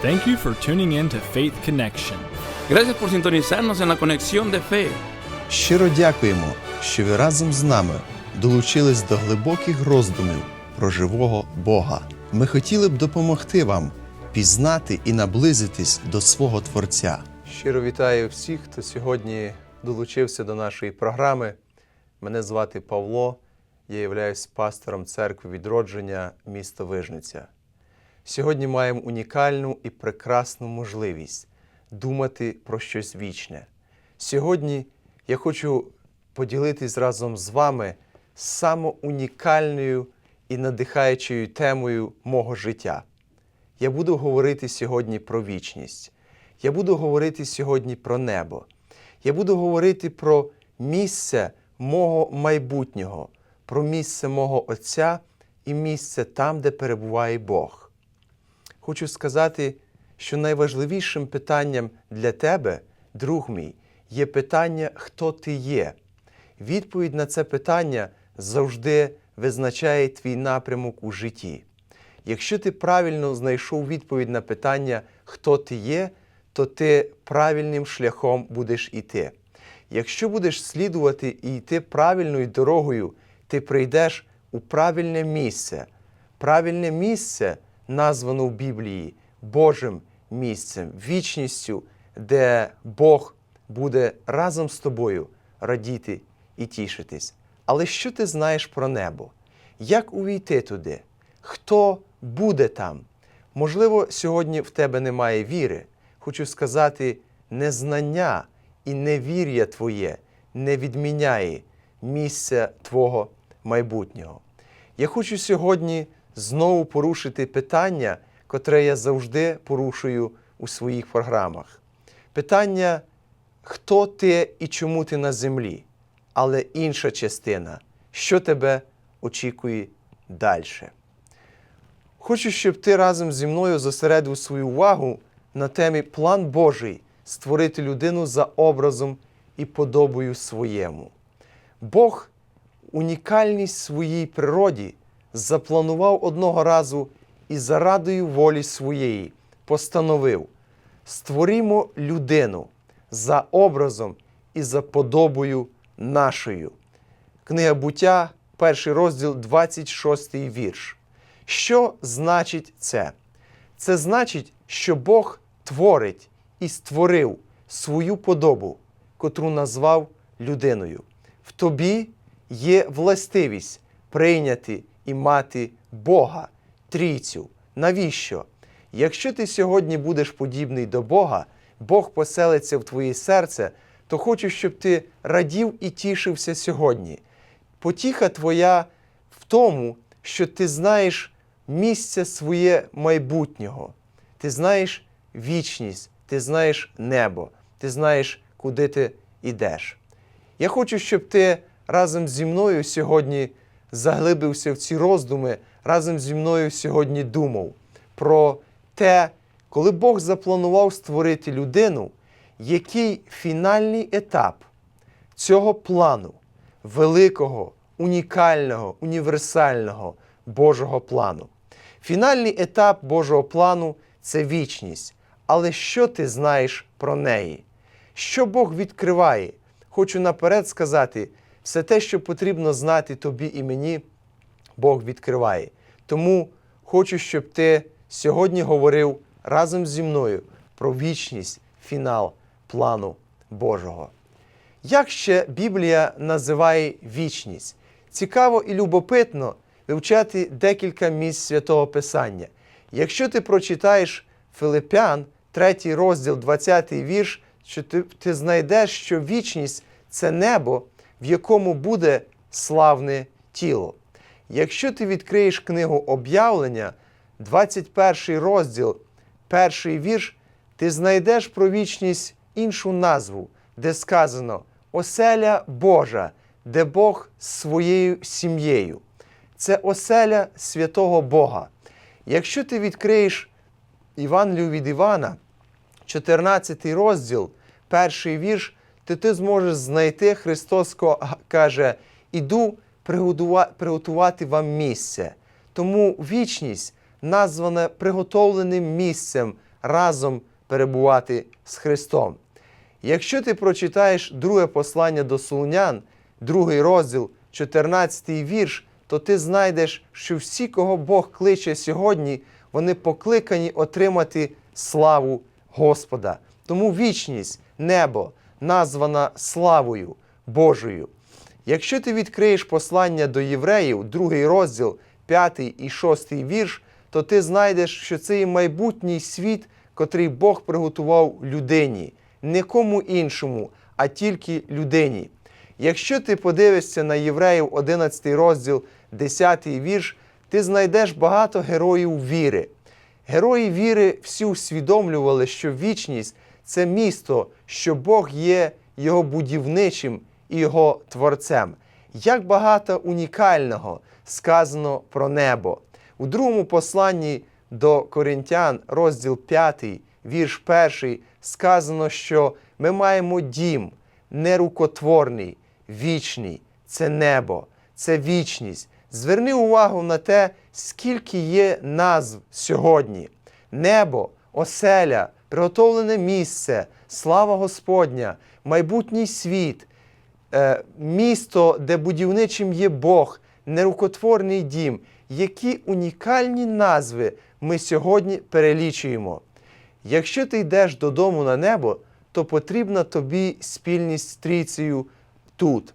Thank you for tuning in to Faith Connection. Gracias por sintonizarnos en la conexión de fe. Щиро дякуємо, що ви разом з нами долучились до глибоких роздумів про живого Бога. Ми хотіли б допомогти вам пізнати і наблизитись до свого Творця. Щиро вітаю всіх, хто сьогодні долучився до нашої програми. Мене звати Павло, я являюсь пастором церкви відродження міста Вижниця. Сьогодні маємо унікальну і прекрасну можливість думати про щось вічне. Сьогодні я хочу поділитись разом з вами самоунікальною і надихаючою темою мого життя. Я буду говорити сьогодні про вічність. Я буду говорити сьогодні про небо. Я буду говорити про місце мого майбутнього, про місце мого Отця і місце там, де перебуває Бог. Хочу сказати, що найважливішим питанням для тебе, друг мій, є питання, хто ти є. Відповідь на це питання завжди визначає твій напрямок у житті. Якщо ти правильно знайшов відповідь на питання, хто ти є, то ти правильним шляхом будеш іти. Якщо будеш слідувати і йти правильною дорогою, ти прийдеш у правильне місце. Правильне місце названо в Біблії Божим місцем, вічністю, де Бог буде разом з тобою радіти і тішитись. Але що ти знаєш про небо? Як увійти туди? Хто буде там? Можливо, сьогодні в тебе немає віри. Хочу сказати, незнання і невір'я твоє не відміняє місця твого майбутнього. Я хочу сьогодні знову порушити питання, котре я завжди порушую у своїх програмах. Питання, хто ти і чому ти на землі, але інша частина, що тебе очікує далі. Хочу, щоб ти разом зі мною зосередив свою увагу на темі план Божий створити людину за образом і подобою своєму. Бог унікальність своїй природі запланував одного разу і зарадою волі своєї постановив: створімо людину за образом і за подобою нашою. Книга буття, перший розділ, 26 вірш. Що значить це? Це значить, що Бог творить і створив свою подобу, котру назвав людиною. В тобі є властивість прийняти і мати Бога, трійцю. Навіщо? Якщо ти сьогодні будеш подібний до Бога, Бог поселиться в твоє серце, то хочу, щоб ти радів і тішився сьогодні. Потіха твоя в тому, що ти знаєш місце своє майбутнього, ти знаєш вічність, ти знаєш небо, ти знаєш, куди ти йдеш. Я хочу, щоб ти разом зі мною сьогодні заглибився в ці роздуми, разом зі мною сьогодні думав про те, коли Бог запланував створити людину, який фінальний етап цього плану, великого, унікального, універсального Божого плану. Фінальний етап Божого плану це вічність. Але що ти знаєш про неї? Що Бог відкриває? Хочу наперед сказати, все те, що потрібно знати тобі і мені, Бог відкриває. Тому хочу, щоб ти сьогодні говорив разом зі мною про вічність, фінал плану Божого. Як ще Біблія називає вічність? Цікаво і любопитно вивчати декілька місць святого Писання. Якщо ти прочитаєш Филипян, 3 розділ, 20 вірш, що ти, ти знайдеш, що вічність це небо, в якому буде славне тіло. Якщо ти відкриєш книгу об'явлення, 21 розділ, перший вірш, ти знайдеш про вічність іншу назву, де сказано Оселя Божа, де Бог з своєю сім'єю. Це оселя святого Бога. Якщо ти відкриєш Івангелію від Івана, 14 розділ, перший вірш, то ти зможеш знайти Христос каже: Іду приготувати вам місце. Тому вічність названа приготовленим місцем разом перебувати з Христом. Якщо ти прочитаєш друге послання до Солунян, другий розділ, 14 вірш, то ти знайдеш, що всі, кого Бог кличе сьогодні, вони покликані отримати славу Господа. Тому вічність, небо названа славою Божою. Якщо ти відкриєш послання до євреїв, другий розділ, 5 і 6 вірш, то ти знайдеш, що це є майбутній світ, котрий Бог приготував людині, не кому іншому, а тільки людині. Якщо ти подивишся на євреїв 11 розділ, 10 вірш, ти знайдеш багато героїв віри. Герої віри всі усвідомлювали, що вічність це місто, що Бог є його будівничим і його творцем. Як багато унікального сказано про небо. У другому посланні до Коринтян, розділ 5, вірш 1, сказано, що ми маємо дім нерукотворний, вічний, це небо, це вічність. Зверни увагу на те, скільки є назв сьогодні: небо, оселя, приготовлене місце, слава Господня, майбутній світ, е, місто, де будівничим є Бог, нерукотворний дім. Які унікальні назви ми сьогодні перелічуємо. Якщо ти йдеш додому на небо, то потрібна тобі спільність з трійцею тут.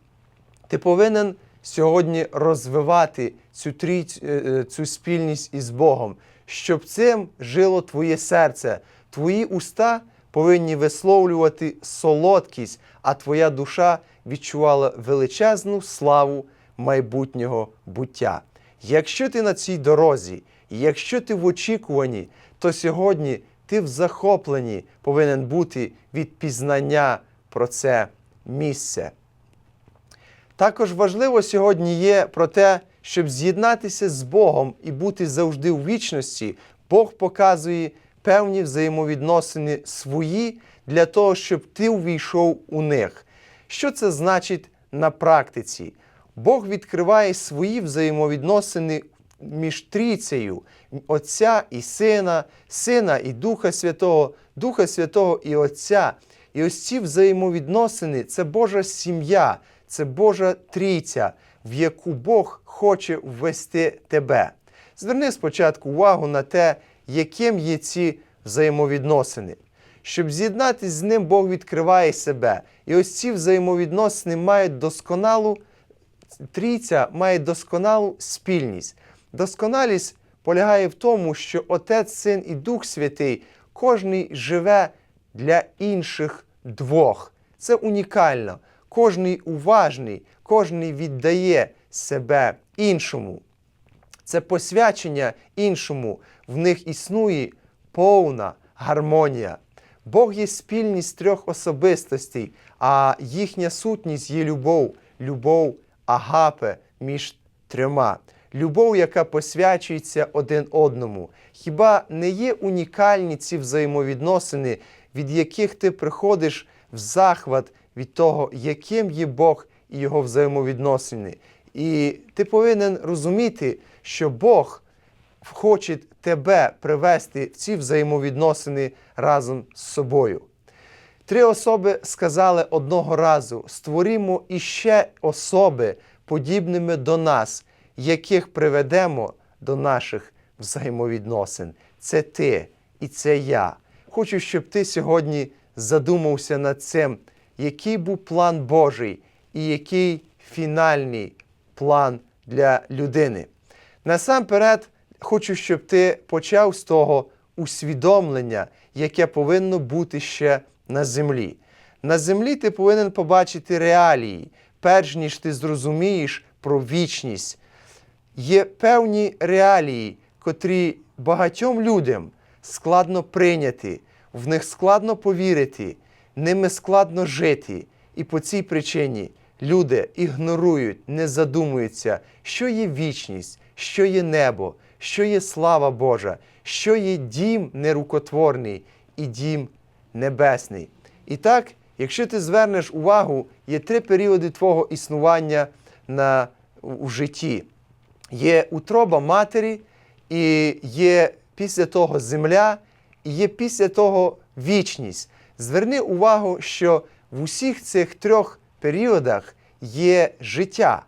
Ти повинен сьогодні розвивати цю, трійць, е, е, цю спільність із Богом, щоб цим жило твоє серце. Твої уста повинні висловлювати солодкість, а твоя душа відчувала величезну славу майбутнього буття. Якщо ти на цій дорозі, якщо ти в очікуванні, то сьогодні ти в захопленні повинен бути від пізнання про це місце. Також важливо сьогодні є про те, щоб з'єднатися з Богом і бути завжди у вічності. Бог показує певні взаємовідносини свої для того, щоб ти увійшов у них. Що це значить на практиці? Бог відкриває свої взаємовідносини між трійцею Отця і Сина, Сина і Духа Святого, Духа Святого і Отця. І ось ці взаємовідносини це Божа сім'я, це Божа трійця, в яку Бог хоче ввести тебе. Зверни спочатку увагу на те, яким є ці взаємовідносини. Щоб з'єднатися з ним, Бог відкриває себе. І ось ці взаємовідносини мають досконалу трійця має досконалу спільність. Досконалість полягає в тому, що Отець, Син і Дух Святий кожний живе для інших двох. Це унікально. Кожний уважний, кожний віддає себе іншому. Це посвячення іншому. В них існує повна гармонія. Бог є спільність трьох особистостей, а їхня сутність є любов, любов агапе між трьома. Любов, яка посвячується один одному. Хіба не є унікальні ці взаємовідносини, від яких ти приходиш в захват від того, яким є Бог і його взаємовідносини? І ти повинен розуміти, що Бог хоче тебе привести в ці взаємовідносини разом з собою. Три особи сказали одного разу: створімо іще особи, подібними до нас, яких приведемо до наших взаємовідносин. Це ти і це я. Хочу, щоб ти сьогодні задумався над цим, який був план Божий і який фінальний план для людини. Насамперед, хочу, щоб ти почав з того усвідомлення, яке повинно бути ще на землі. На землі ти повинен побачити реалії, перш ніж ти зрозумієш про вічність. Є певні реалії, котрі багатьом людям складно прийняти, в них складно повірити, ними складно жити. І по цій причині люди ігнорують, не задумуються, що є вічність, що є небо, що є слава Божа, що є дім нерукотворний і дім небесний. І так, якщо ти звернеш увагу, є три періоди твого існування на, у житті. Є утроба матері, і є після того земля, і є після того вічність. Зверни увагу, що в усіх цих трьох періодах є життя.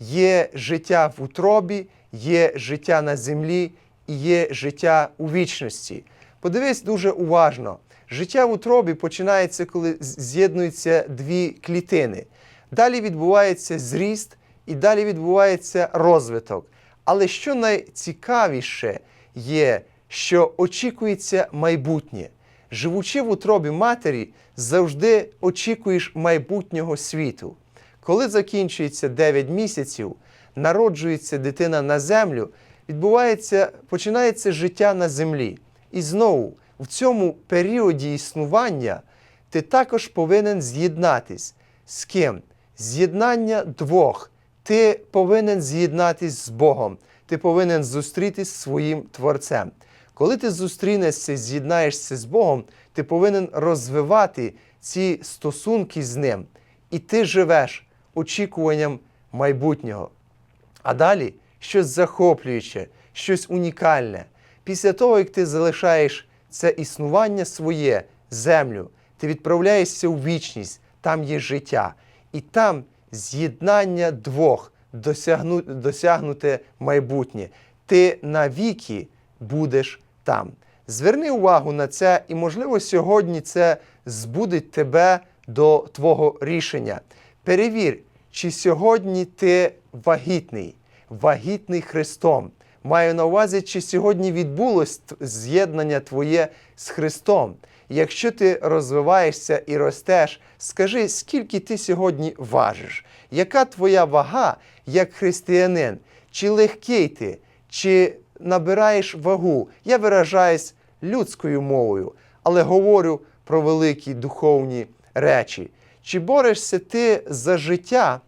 Є життя в утробі, є життя на землі і є життя у вічності. Подивись дуже уважно. Життя в утробі починається, коли з'єднуються дві клітини. Далі відбувається зріст і далі відбувається розвиток. Але що найцікавіше є, що очікується майбутнє. Живучи в утробі матері, завжди очікуєш майбутнього світу. Коли закінчується 9 місяців, народжується дитина на землю, відбувається, починається життя на землі. І знову, в цьому періоді існування ти також повинен з'єднатись. З ким? З'єднання двох. Ти повинен з'єднатись з Богом. Ти повинен зустрітись зі своїм Творцем. Коли ти зустрінешся, з'єднаєшся з Богом, ти повинен розвивати ці стосунки з Ним. І ти живеш очікуванням майбутнього. А далі щось захоплююче, щось унікальне. Після того, як ти залишаєш це існування своє, землю, ти відправляєшся у вічність, там є життя. І там з'єднання двох, досягну, досягнуте майбутнє. Ти навіки будеш там. Зверни увагу на це, і, можливо, сьогодні це збудить тебе до твого рішення. Перевір, чи сьогодні ти вагітний, вагітний Христом. Маю на увазі, чи сьогодні відбулось з'єднання твоє з Христом. Якщо ти розвиваєшся і ростеш, скажи, скільки ти сьогодні важиш? Яка твоя вага як християнин? Чи легкий ти, чи набираєш вагу? Я виражаюсь людською мовою, але говорю про великі духовні речі. Чи борешся ти за життя,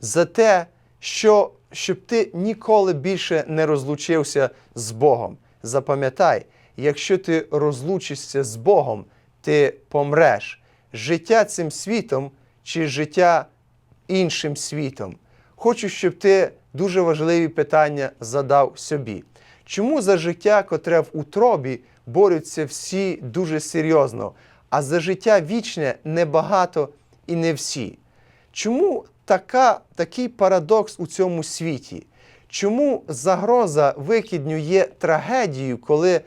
за те, що, щоб ти ніколи більше не розлучився з Богом? Запам'ятай, якщо ти розлучишся з Богом, ти помреш. Життя цим світом чи життя іншим світом. Хочу, щоб ти дуже важливі питання задав собі. Чому за життя, котре в утробі, борються всі дуже серйозно, а за життя вічне небагато і не всі? Чому така, такий парадокс у цьому світі? Чому загроза викидню є трагедією, коли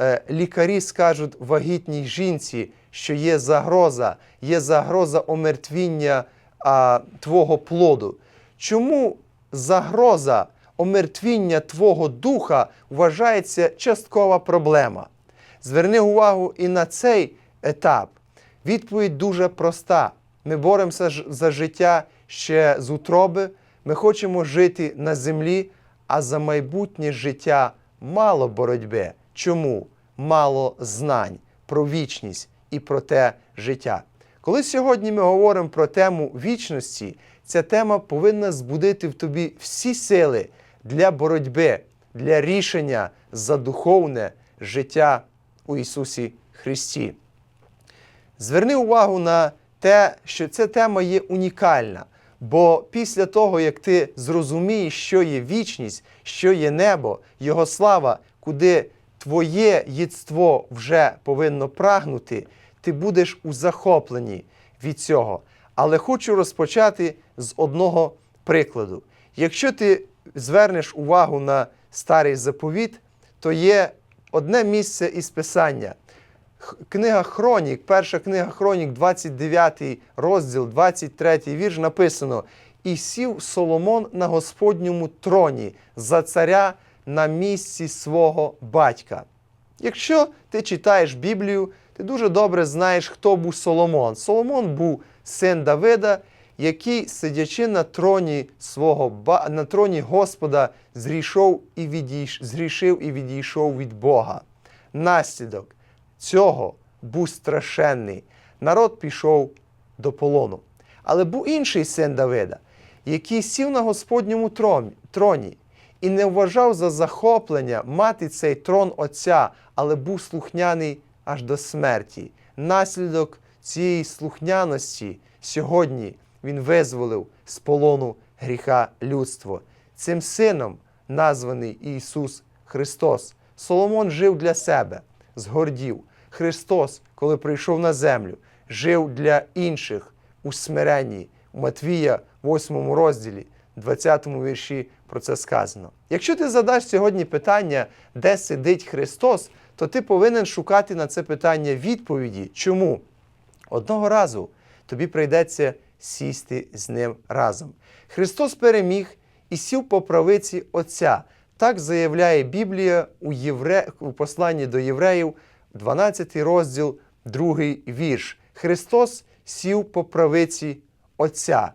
е, лікарі скажуть вагітній жінці, що є загроза, є загроза омертвіння а, твого плоду. Чому загроза омертвіння твого духа вважається часткова проблема? Зверни увагу і на цей етап. Відповідь дуже проста. Ми боремося за життя ще з утроби. Ми хочемо жити на землі, а за майбутнє життя мало боротьби. Чому? Мало знань про вічність і про те життя. Коли сьогодні ми говоримо про тему вічності, ця тема повинна збудити в тобі всі сили для боротьби, для рішення за духовне життя у Ісусі Христі. Зверни увагу на те, що ця тема є унікальна. Бо після того, як ти зрозумієш, що є вічність, що є небо, Його слава, куди твоє єдство вже повинно прагнути, ти будеш у захопленні від цього. Але хочу розпочати з одного прикладу. Якщо ти звернеш увагу на старий заповіт, то є одне місце із Писання. Книга Хронік, перша книга Хронік, 29 розділ, 23 вірш написано: І сів Соломон на Господньому троні за царя на місці свого батька. Якщо ти читаєш Біблію, ти дуже добре знаєш, хто був Соломон. Соломон був син Давида, який, сидячи на троні свого на троні Господа, зрішов і відійш... зрішив і відійшов від Бога. Наслідок цього був страшенний. Народ пішов до полону. Але був інший син Давида, який сів на Господньому троні і не вважав за захоплення мати цей трон Отця, але був слухняний аж до смерті. Наслідок цієї слухняності сьогодні він визволив з полону гріха людство. Цим сином названий Ісус Христос. Соломон жив для себе, згордів. Христос, коли прийшов на землю, жив для інших у смиренні. У Матвія, 8 розділі, 20 вірші про це сказано. Якщо ти задаш сьогодні питання, де сидить Христос, то ти повинен шукати на це питання відповіді. Чому? Одного разу тобі прийдеться сісти з ним разом. Христос переміг і сів по правиці Отця. Так заявляє Біблія у, Євре... у посланні до євреїв, 12 розділ, 2 вірш. Христос сів по правиці Отця.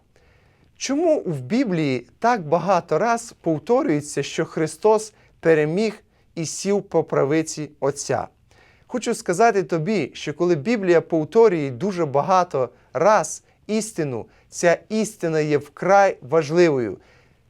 Чому в Біблії так багато раз повторюється, що Христос переміг і сів по правиці Отця? Хочу сказати тобі, що коли Біблія повторює дуже багато раз істину, ця істина є вкрай важливою.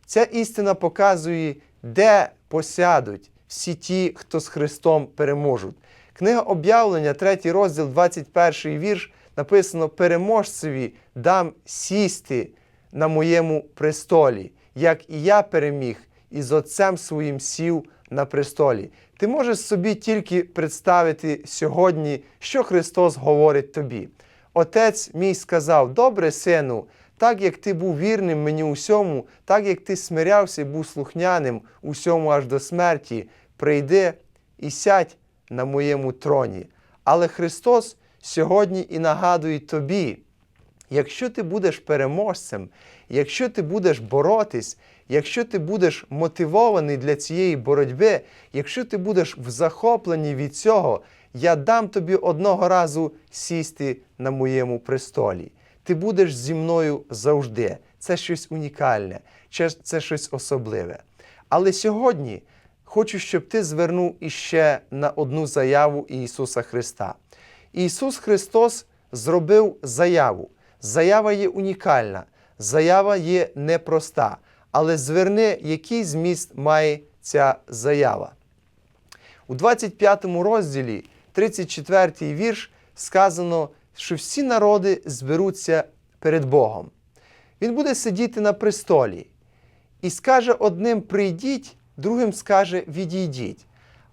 Ця істина показує, де посядуть всі ті, хто з Христом переможуть. Книга об'явлення, 3 розділ, 21 вірш, написано: Переможцеві дам сісти на моєму престолі, як і я переміг, і з Отцем своїм сів на престолі. Ти можеш собі тільки представити сьогодні, що Христос говорить тобі. Отець мій сказав: Добре, сину, так як ти був вірним мені усьому, так як ти смирявся і був слухняним усьому аж до смерті, прийди і сядь на моєму троні. Але Христос сьогодні і нагадує тобі, якщо ти будеш переможцем, якщо ти будеш боротись, якщо ти будеш мотивований для цієї боротьби, якщо ти будеш в захопленні від цього, я дам тобі одного разу сісти на моєму престолі. Ти будеш зі мною завжди. Це щось унікальне, це- щось особливе. Але сьогодні хочу, щоб ти звернув іще на одну заяву Ісуса Христа. Ісус Христос зробив заяву. Заява є унікальна, заява є непроста. Але зверни, який зміст має ця заява. У 25 розділі, 34 вірш, сказано, що всі народи зберуться перед Богом. Він буде сидіти на престолі і скаже одним прийдіть, другим скаже відійдіть.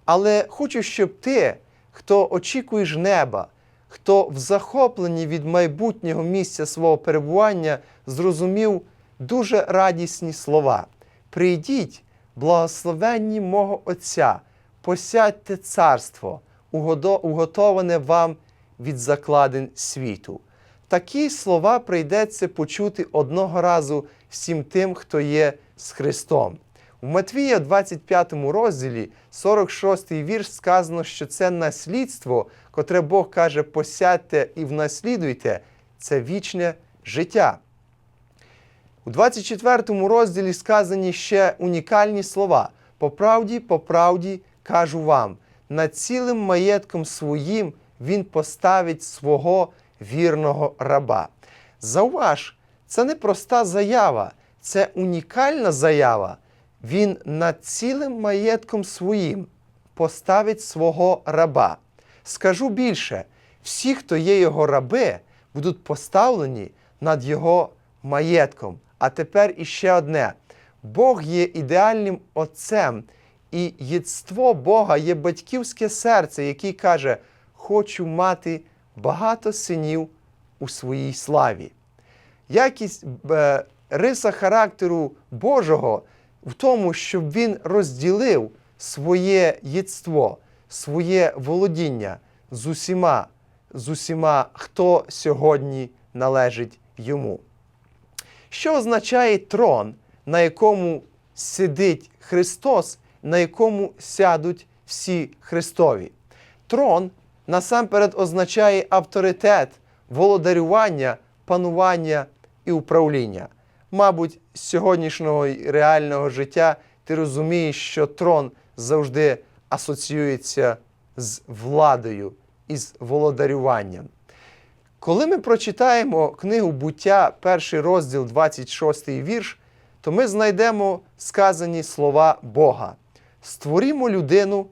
Але хочу, щоб ти, хто очікуєш неба, хто в захопленні від майбутнього місця свого перебування, зрозумів дуже радісні слова. Прийдіть, благословенні мого Отця, посядьте царство, уготоване вам від закладин світу. Такі слова прийдеться почути одного разу всім тим, хто є з Христом. У Матвія, 25 розділі, 46 вірш, сказано, що це наслідство, котре Бог каже, посядьте і внаслідуйте, це вічне життя. У 24 розділі сказані ще унікальні слова. По правді, по правді кажу вам, над цілим маєтком своїм він поставить свого вірного раба. Зауваж, це не проста заява, це унікальна заява. Він над цілим маєтком своїм поставить свого раба. Скажу більше, всі, хто є його раби, будуть поставлені над його маєтком. А тепер іще одне: Бог є ідеальним отцем, і єдство Бога є батьківське серце, який каже: Хочу мати багато синів у своїй славі. Якість е, риса характеру Божого в тому, щоб він розділив своє єдство, своє володіння з усіма, з усіма, хто сьогодні належить йому. Що означає трон, на якому сидить Христос, на якому сядуть всі Христові? Трон насамперед означає авторитет, володарювання, панування і управління. Мабуть, з сьогоднішнього реального життя ти розумієш, що трон завжди асоціюється з владою і з володарюванням. Коли ми прочитаємо книгу буття, перший розділ, 26 вірш, то ми знайдемо сказані слова Бога: Створімо людину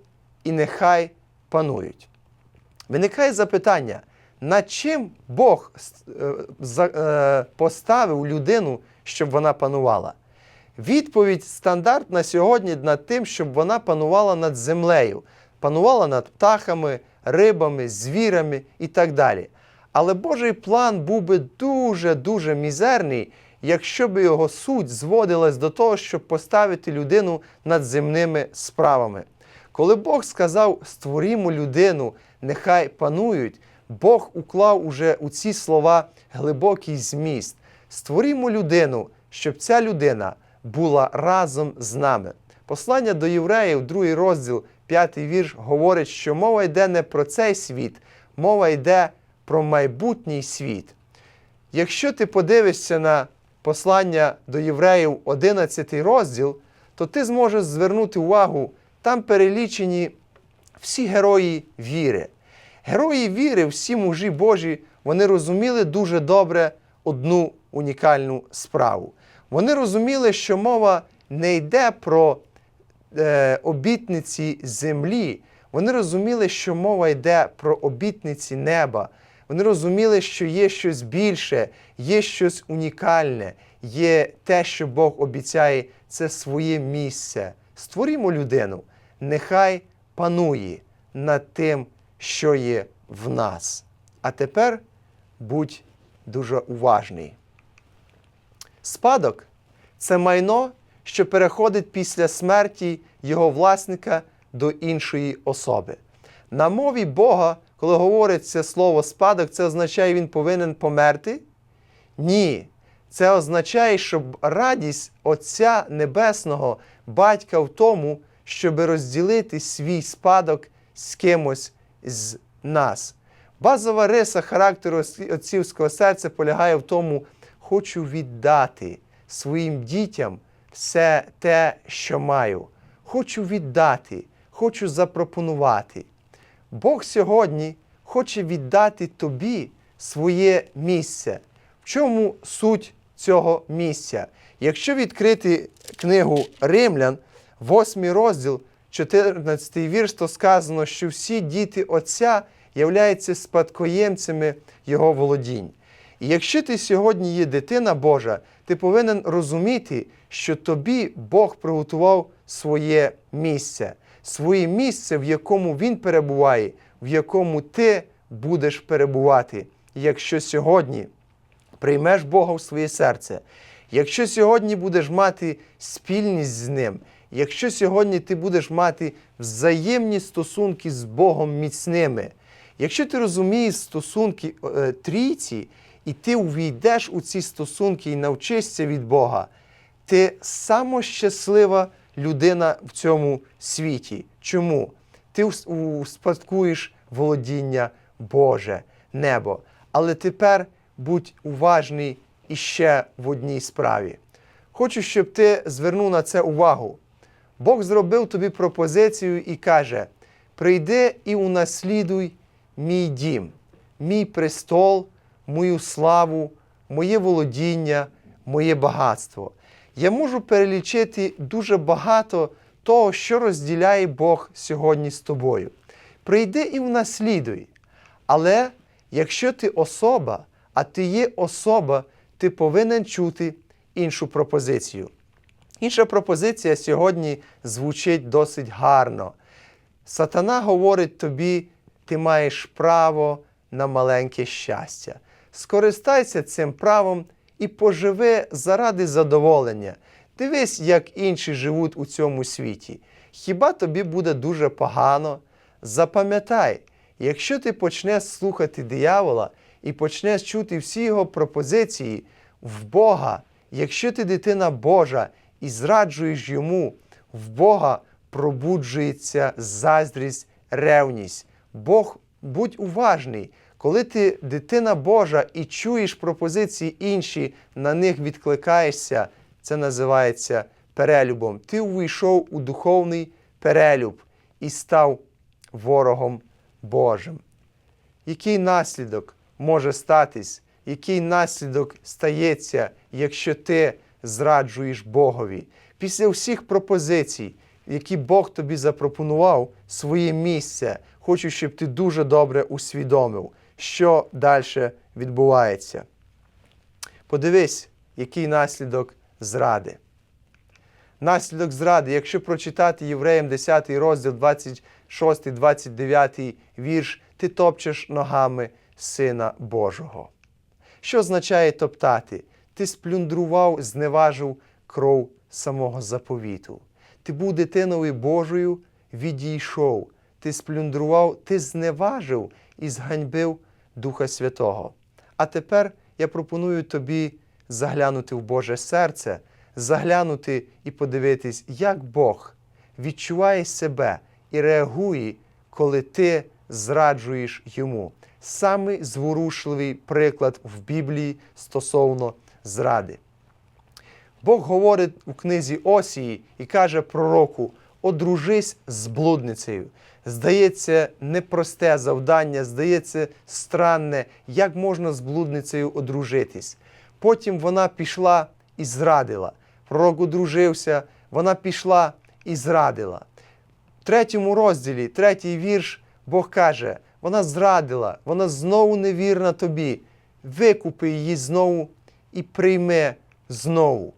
і нехай панують. Виникає запитання, над чим Бог е, е, поставив людину, щоб вона панувала? Відповідь стандартна сьогодні над тим, щоб вона панувала над землею, панувала над птахами, рибами, звірами і так далі. Але Божий план був би дуже-дуже мізерний, якщо би його суть зводилась до того, щоб поставити людину над земними справами. Коли Бог сказав створімо людину, нехай панують, Бог уклав уже у ці слова глибокий зміст. Створімо людину, щоб ця людина була разом з нами. Послання до євреїв, другий розділ, п'ятий вірш, говорить, що мова йде не про цей світ, мова йде про майбутній світ. Якщо ти подивишся на послання до євреїв 11 розділ, то ти зможеш звернути увагу, там перелічені всі герої віри. Герої віри, всі мужі Божі, вони розуміли дуже добре одну унікальну справу. Вони розуміли, що мова не йде про е, обітниці землі. Вони розуміли, що мова йде про обітниці неба. Вони розуміли, що є щось більше, є щось унікальне, є те, що Бог обіцяє, це своє місце. Створімо людину, нехай панує над тим, що є в нас. А тепер будь дуже уважний. Спадок це майно, що переходить після смерті його власника до іншої особи. На мові Бога, коли говориться слово спадок, це означає, він повинен померти? Ні. Це означає, що радість Отця Небесного, батька в тому, щоб розділити свій спадок з кимось з нас. Базова риса характеру отцівського серця полягає в тому, хочу віддати своїм дітям все те, що маю. Хочу віддати, хочу запропонувати. Бог сьогодні хоче віддати тобі своє місце. В чому суть цього місця? Якщо відкрити книгу Римлян, 8 розділ, 14 вірш, то сказано, що всі діти Отця являються спадкоємцями Його володінь. І якщо ти сьогодні є дитина Божа, ти повинен розуміти, що тобі Бог приготував своє місце, своє місце, в якому Він перебуває, в якому ти будеш перебувати. Якщо сьогодні приймеш Бога в своє серце, якщо сьогодні будеш мати спільність з Ним, якщо сьогодні ти будеш мати взаємні стосунки з Богом міцними, якщо ти розумієш стосунки е, трійці, і ти увійдеш у ці стосунки і навчишся від Бога, ти сама щаслива людина в цьому світі. Чому? Ти успадкуєш володіння Боже, небо. Але тепер будь уважний іще в одній справі. Хочу, щоб ти звернув на це увагу. Бог зробив тобі пропозицію і каже: прийди і унаслідуй мій дім, мій престол, мою славу, моє володіння, моє багатство. Я можу перелічити дуже багато того, що розділяє Бог сьогодні з тобою. Прийди і унаслідуй. Але якщо ти особа, а ти є особа, ти повинен чути іншу пропозицію. Інша пропозиція сьогодні звучить досить гарно. Сатана говорить тобі, ти маєш право на маленьке щастя. Скористайся цим правом і поживи заради задоволення. Дивись, як інші живуть у цьому світі. Хіба тобі буде дуже погано? Запам'ятай, якщо ти почнеш слухати диявола і почнеш чути всі його пропозиції в Бога, якщо ти дитина Божа і зраджуєш йому, в Бога пробуджується заздрість, ревність. Бог, будь уважний, коли ти дитина Божа і чуєш пропозиції інші, на них відкликаєшся, це називається перелюбом. Ти увійшов у духовний перелюб і став ворогом Божим. Який наслідок може статись, який наслідок стається, якщо ти зраджуєш Богові? Після всіх пропозицій, які Бог тобі запропонував, своє місце, хочу, щоб ти дуже добре усвідомив, що далі відбувається. Подивись, який наслідок зради. Наслідок зради, якщо прочитати Євреям 10 розділ, 6, 29 вірш, ти топчеш ногами Сина Божого. Що означає топтати? Ти сплюндрував, зневажив кров самого заповіту. Ти був дитиною Божою, відійшов. Ти сплюндрував, ти зневажив і зганьбив Духа Святого. А тепер я пропоную тобі заглянути в Боже серце, заглянути і подивитись, як Бог відчуває себе і реагує, коли ти зраджуєш йому. Самий зворушливий приклад в Біблії стосовно зради. Бог говорить у книзі Осії і каже пророку: одружись з блудницею. Здається, непросте завдання, здається, странне, як можна з блудницею одружитись. Потім вона пішла і зрадила. Пророк одружився, вона пішла і зрадила. В третьому розділі, третій вірш, Бог каже: вона зрадила, вона знову невірна тобі. Викупи її знову і прийми знову.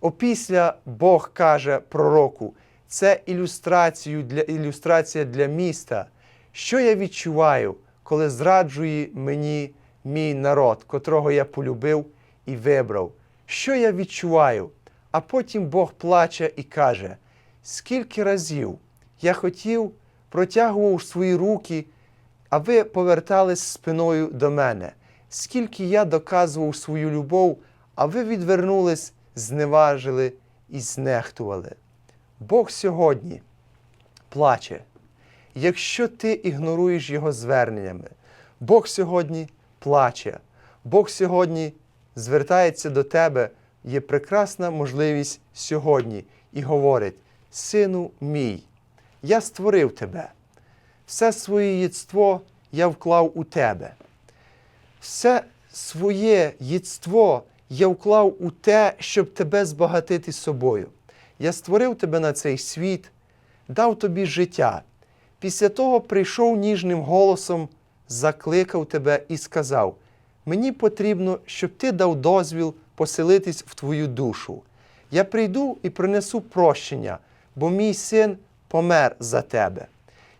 Опісля Бог каже пророку, це ілюстрацію для, ілюстрація для міста. Що я відчуваю, коли зраджує мені мій народ, котрого я полюбив і вибрав? Що я відчуваю? А потім Бог плаче і каже: скільки разів я хотів, протягував свої руки, а ви повертались спиною до мене. Скільки я доказував свою любов, а ви відвернулись, зневажили і знехтували. Бог сьогодні плаче, якщо ти ігноруєш Його зверненнями. Бог сьогодні плаче, Бог сьогодні звертається до тебе, є прекрасна можливість сьогодні і говорить: Сину мій, я створив тебе, все своє єдство я вклав у тебе все своє єдство я вклав у те, щоб тебе збагатити собою. Я створив тебе на цей світ, дав тобі життя. Після того прийшов ніжним голосом, закликав тебе і сказав: Мені потрібно, щоб ти дав дозвіл поселитись в твою душу. Я прийду і принесу прощення, бо мій син помер за тебе.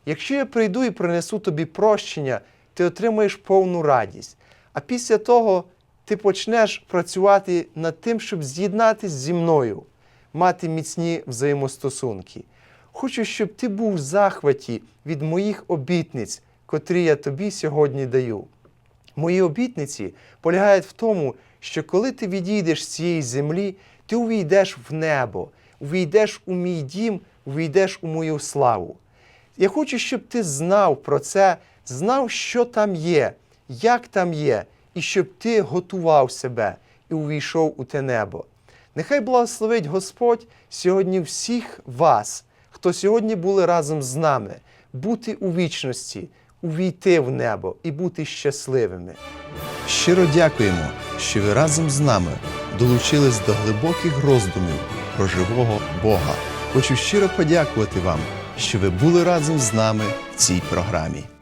Якщо я прийду і принесу тобі прощення, ти отримаєш повну радість. А після того ти почнеш працювати над тим, щоб з'єднатися зі мною, мати міцні взаємостосунки. Хочу, щоб ти був в захваті від моїх обітниць, котрі я тобі сьогодні даю. Мої обітниці полягають в тому, що коли ти відійдеш з цієї землі, ти увійдеш в небо, увійдеш у мій дім, увійдеш у мою славу. Я хочу, щоб ти знав про це, знав, що там є, як там є, і щоб ти готував себе і увійшов у те небо. Нехай благословить Господь сьогодні всіх вас, хто сьогодні були разом з нами, бути у вічності, увійти в небо і бути щасливими. Щиро дякуємо, що ви разом з нами долучились до глибоких роздумів про живого Бога. Хочу щиро подякувати вам, що ви були разом з нами в цій програмі.